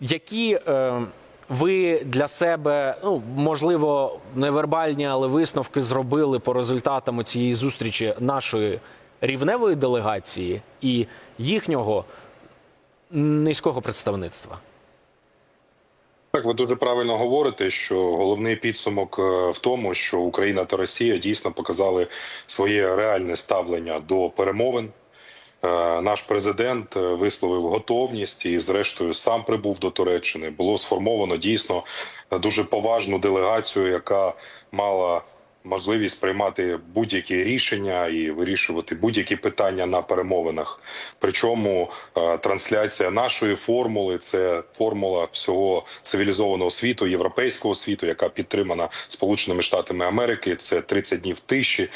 Які е, ви для себе, ну можливо, невербальні, але висновки зробили по результатам цієї зустрічі нашої рівневої делегації і їхнього низького представництва? Так, ви дуже правильно говорите, що головний підсумок е, в тому, що Україна та Росія дійсно показали своє реальне ставлення до перемовин. Е, Наш президент е, висловив готовність і, зрештою, сам прибув до Туреччини. Було сформовано дійсно дуже поважну делегацію, яка мала можливість приймати будь-які рішення і вирішувати будь-які питання на перемовинах. Причому е, трансляція нашої формули це формула всього цивілізованого світу, європейського світу, яка підтримана Сполученими Штатами Америки. Це 30 днів тиші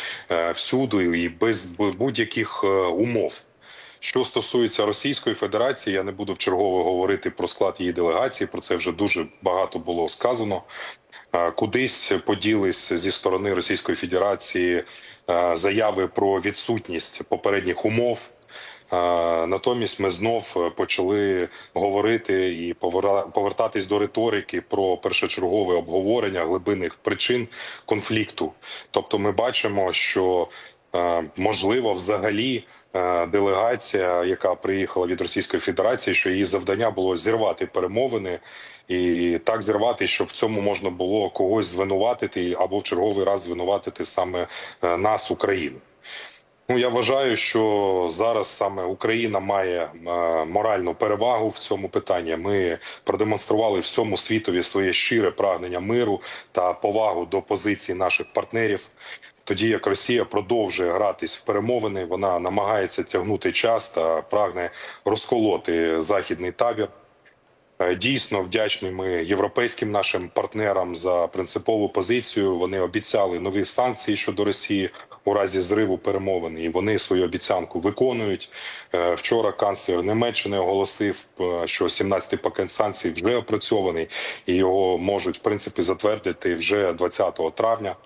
всюди і без будь-яких умов. Що стосується Російської Федерації, я не буду вчергово говорити про склад її делегації. Про це вже дуже багато було сказано. Е, Кудись поділись зі сторони Російської Федерації е, заяви про відсутність попередніх умов. Е, Натомість ми знов почали говорити і повертатись до риторики про першочергове обговорення глибинних причин конфлікту. Тобто, ми бачимо, що можливо взагалі е, делегація, яка приїхала від Російської Федерації, що її завдання було зірвати перемовини і так зірвати, щоб в цьому можна було когось звинуватити або в черговий раз звинуватити саме е, нас, Україну. Ну я вважаю, що зараз саме Україна має е, моральну перевагу в цьому питанні. Ми продемонстрували всьому світові своє щире прагнення миру та повагу до позицій наших партнерів. Тоді як Росія продовжує гратись в перемовини, вона намагається тягнути час та прагне розколоти західний табір. Е, Дійсно вдячні ми європейським нашим партнерам за принципову позицію. Вони обіцяли нові санкції щодо Росії у разі зриву перемовин, і вони свою обіцянку виконують. Е, Вчора канцлер Німеччини оголосив, е, що 17-й пакет санкцій вже опрацьований, і його можуть в принципі затвердити вже 20 травня.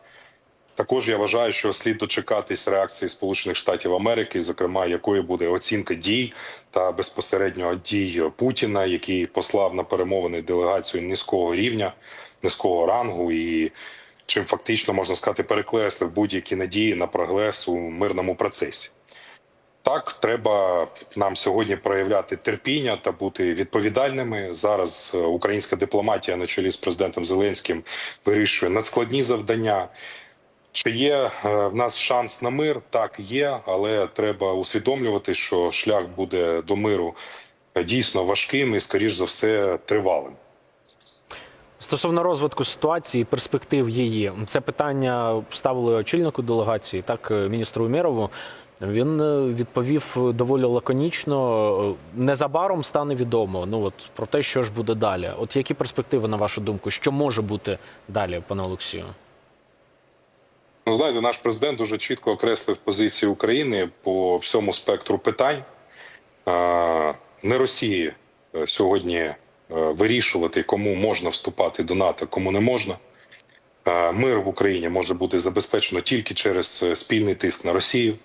Також я вважаю, що слід дочекатись реакції Сполучених Штатів Америки, зокрема якою буде оцінка дій та безпосередньо дій Путіна, який послав на перемовини делегацію низького рівня, низького рангу, і чим фактично можна сказати, перекреслив будь-які надії на прогрес у мирному процесі. Так, треба нам сьогодні проявляти терпіння та бути відповідальними. Зараз е, українська дипломатія на чолі з президентом Зеленським вирішує надскладні завдання. Чи є е, в нас шанс на мир? Так, є, але треба усвідомлювати, що шлях буде до миру е, дійсно важким і, скоріш за все, тривалим. Стосовно розвитку ситуації, перспектив її, це питання ставили очільнику делегації, так е, міністру Умєрову. Він е, відповів доволі лаконічно. е, Незабаром стане відомо. Ну от про те, що ж буде далі. От які перспективи, на вашу думку, що може бути далі, пане Олексію? Ну, знаєте, наш президент дуже чітко окреслив позицію України по всьому спектру питань. Не Росії сьогодні вирішувати, кому можна вступати до НАТО, кому не можна. Е, Мир в Україні може бути забезпечено тільки через е, спільний тиск на Росію.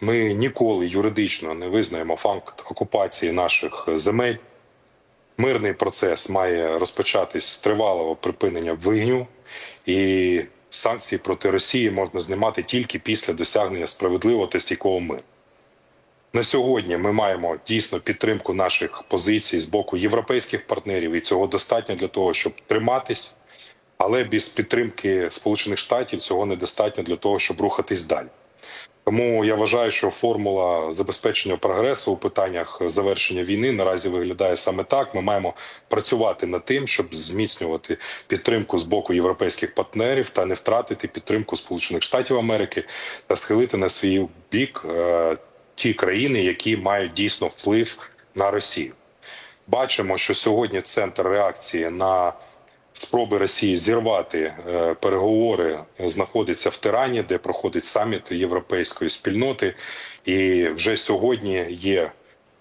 Ми ніколи юридично не визнаємо факт окупації наших е, земель. Мирний процес має розпочатись з тривалого припинення вогню, і санкції проти Росії можна знімати тільки після досягнення справедливого та стійкого миру. На сьогодні ми маємо дійсно підтримку наших позицій з боку європейських партнерів, і цього достатньо для того, щоб триматись, але без підтримки Сполучених Штатів цього недостатньо для того, щоб рухатись далі. Тому я вважаю, що формула забезпечення прогресу у питаннях завершення війни наразі виглядає саме так. Ми маємо працювати над тим, щоб зміцнювати підтримку з боку європейських партнерів та не втратити підтримку Сполучених Штатів Америки та схилити на свій бік е, ті країни, які мають дійсно вплив на Росію. Бачимо, що сьогодні центр реакції на спроби Росії зірвати е, переговори знаходиться в Тирані, де проходить саміт європейської спільноти, і вже сьогодні є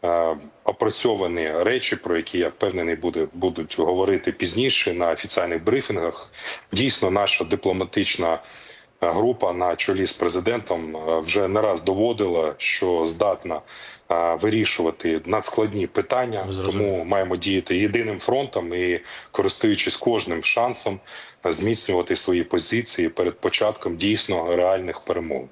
е, опрацьовані речі, про які я впевнений буде будуть говорити пізніше на офіційних брифінгах. Дійсно, наша дипломатична група на чолі з президентом е, вже не раз доводила, що здатна е, вирішувати надскладні питання. Тому маємо діяти єдиним фронтом і користуючись кожним шансом, зміцнювати свої позиції перед початком дійсно реальних перемог.